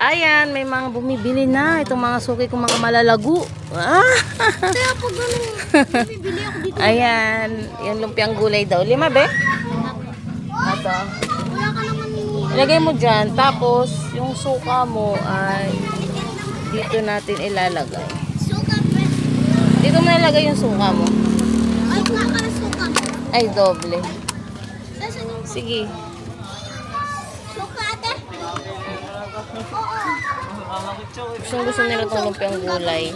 Ayan, may mga bumibili na. Itong mga suki kong mga malalago. Ah! Kaya pag ganun, bibili ako dito. Ayan, yung lumpiang gulay daw. Lima, be? Ito. Wala ka naman Ilagay mo dyan. Tapos, yung suka mo ay dito natin ilalagay. suka, pre. Dito mo nilagay yung suka mo. Ay, wala ka na suka. Ay, doble. Sige. suka, ate? Oo. Gusto gusto nila itong lumpiang gulay.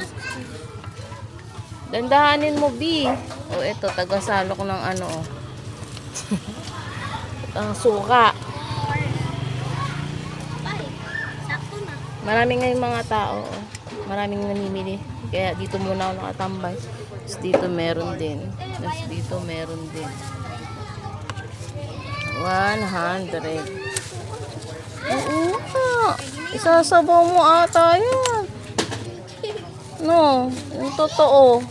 Dandahanin mo, B. O, eto, tagasalo ko ng ano, oh. Ang suka. Maraming ngayong mga tao. oh. Maraming namimili. Kaya dito muna ako nakatambay. Tapos dito meron din. Tapos dito meron din. 100. Oo. Isasabaw mo ata yan. No, yung totoo.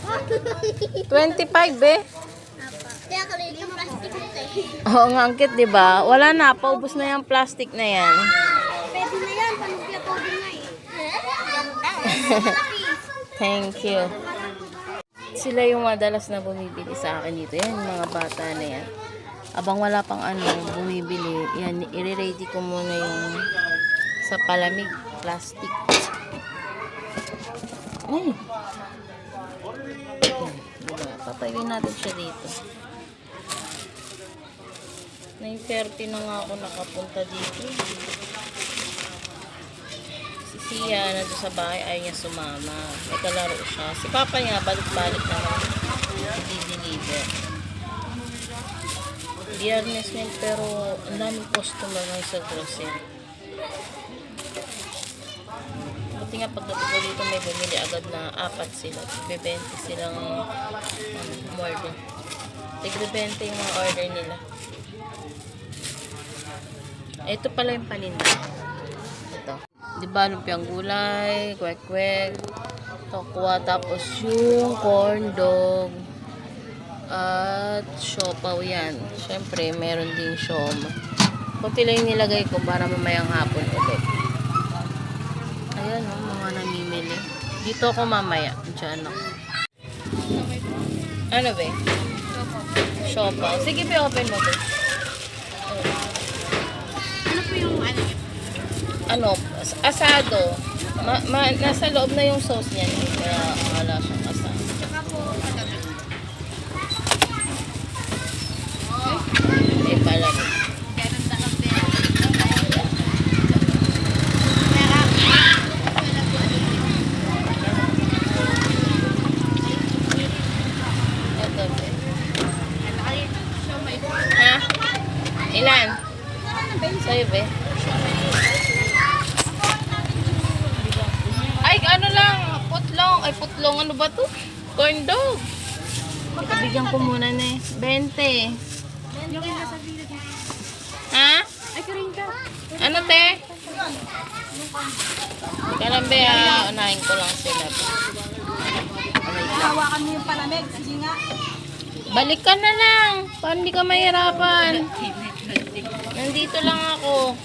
25 eh. Oo nga, ang cute, di ba? Wala na, paubos na yung plastic na yan. Pwede na yan, panugya po din na eh. Thank you. Sila yung madalas na bumibili sa akin dito. Yan, yung mga bata na yan. Abang wala pang ano, bumibili. Yan, i-ready ko muna yung sa palamig, plastic. Ay! Diba? Patayuin natin siya dito. 9.30 na nga ako nakapunta dito. Si Sia, nandun sa bahay, ayaw niya sumama. May kalaro siya. Si Papa niya, balik-balik naman. Hindi-deliver. Biyernes ngayon, pero ang daming customer ngayon sa grocery. Buti nga pagdating ko dito, may bumili agad na apat sila. Bibente silang um, order. Tigbibente yung mga order nila. Ito pala yung paninda. Ito. Di ba, lumpiang gulay, kwek-kwek, tokwa, tapos yung corn dog, at siopaw yan. Siyempre, meron din sioma. Kunti lang yung nilagay ko para mamayang hapon ulit. Ayan, oh, mga namimili. Dito ako mamaya. Diyan ako. Ano ba? Siopaw. Sige, be, open mo. Ano po yung ano ano, as- asado. Ma, ma, nasa loob na yung sauce niyan. Kaya wala siyang asado. Tsaka po, ano Eh, pala. Ganun na lang din. Ito, be. Ha? Ilan? Sa'yo, be. Ay, ano lang, putlong. Ay, putlong. Ano ba to? Corn dog. Bigyan ko muna na eh. 20. Ha? Ay, karin ka. Ano, te? Kalambe, ah, unahin ko lang sila. Hawakan mo yung palamig. Sige nga. Balik ka na lang. Paano hindi ka mahirapan? Nandito lang ako.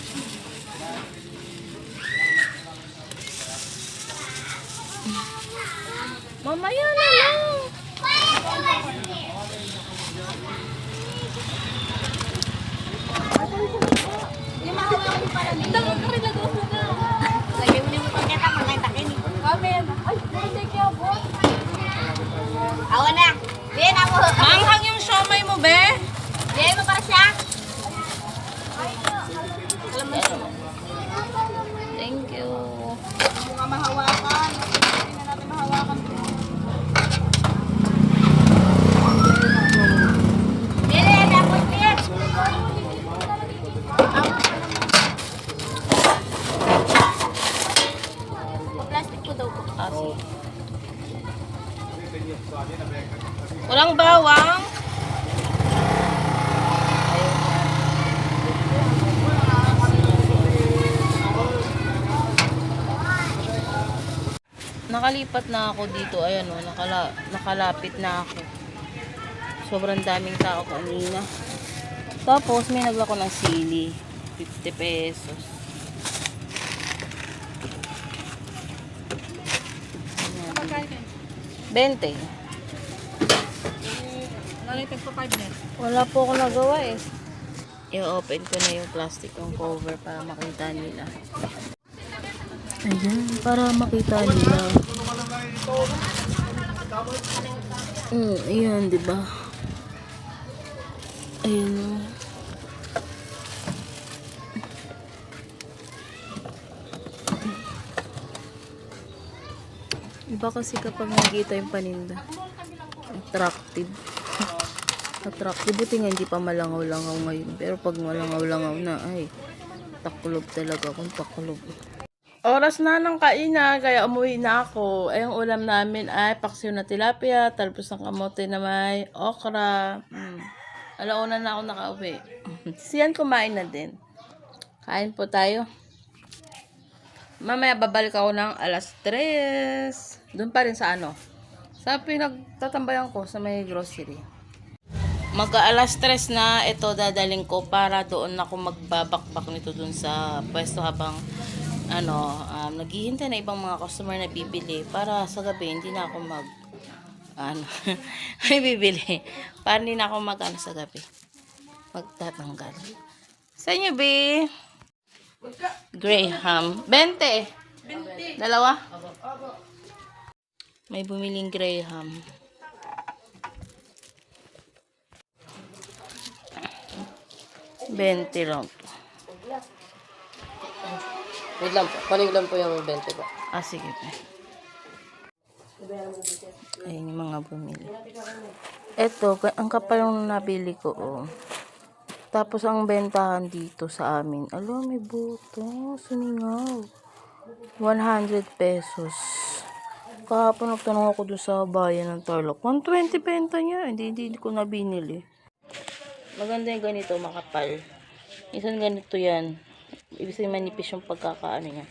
Mamaya na lang. Yung mahawakan yung palamig. Ito, karin na doon na. Lagyan mo yung pagkata, mangaytakin. Amen. Ay, hindi kaya po. Awa na. Bien, ako. Manghang yung siomay mo, be. Bien mo para siya. Walang bawang. Nakalipat na ako dito. Ayan o, oh, nakala, nakalapit na ako. Sobrang daming tao kanina. Tapos, may nagla ko ng sili. 50 pesos. Ayan. 20. Nalitin ko 5 net. Wala po ako nagawa eh. I-open ko na yung plastic ng cover para makita nila. Ayan, para makita nila. Mm, ayan, di ba? Ayan. oh. Iba kasi kapag nakikita yung paninda. Attractive. Attractive. Buti nga hindi pa malangaw-langaw ngayon. Pero pag malangaw-langaw na, ay, takulob talaga kung takulob. Oras na ng kainan, kaya umuwi na ako. Ay, ang ulam namin ay paksiw na tilapia, talbos ng kamote na may okra. Mm. Alauna na ako nakauwi. Siyan kumain na din. Kain po tayo. Mamaya babalik ako ng alas 3. Doon pa rin sa ano. Sa pinagtatambayan ko sa may grocery. Mag 3 na ito dadaling ko para doon ako magbabakbak nito doon sa pwesto habang ano, um, naghihintay na ibang mga customer na bibili para sa gabi hindi na ako mag ano, may bibili. Para hindi na ako mag ano sa gabi. Magtatanggal. Sa inyo, B? Graham. 20. Dalawa? May bumiling Graham. Bente lang. Wait lang po. Panig lang po yung 20 po. Ah, sige pa. Ayun yung mga bumili. Ito, ang kapal yung nabili ko, oh. Tapos ang bentahan dito sa amin, alo, may buto, suningaw. 100 pesos. Kahapon nagtanong ako doon sa bayan ng Tarlac. 120 benta niya. Hindi, hindi ko na binili. Maganda yung ganito, makapal. Isang ganito yan. Ibig sabihin manipis yung pagkakaano niya.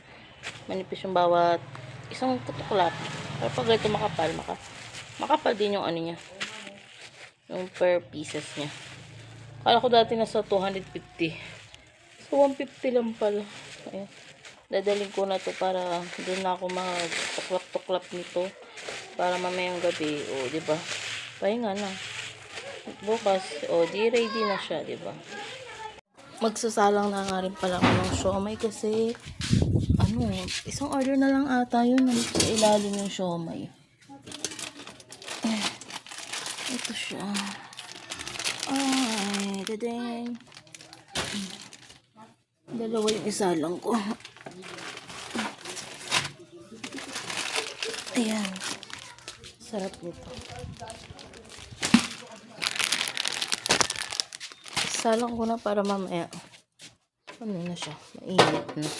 Manipis yung bawat isang tutuklap. Pero pag ganito makapal, maka, makapal din yung ano niya. Yung per pieces niya. Kala ko dati nasa 250. So, 150 lang pala. Ayan. Dadaling ko na to para doon na ako mag-tuklap-tuklap nito. Para mamayang gabi. O, di ba? Pahinga na. Bukas, o, di ready na siya, di ba? Magsasalang na nga rin pala ako ng siomay kasi ano, isang order na lang ata yun sa ilalim yung siomay. Ito siya. Ay, dadeng. Dalawa yung isa lang ko. Ayan. Sarap nito. Salang ko na para mamaya. Ano na siya? Mainit na.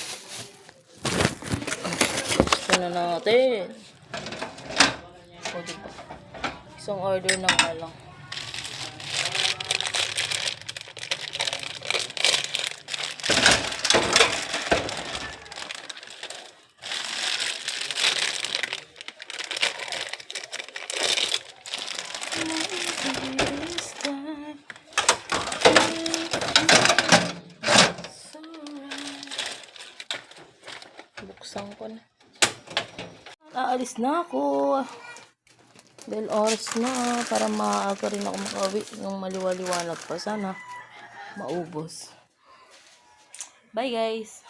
Gusto na natin. Diba? Isang order na nga lang. Buksan ko na. Aalis na ako. Dahil oras na para maaga rin ako makauwi ng maliwaliwanag pa. Sana maubos. Bye guys!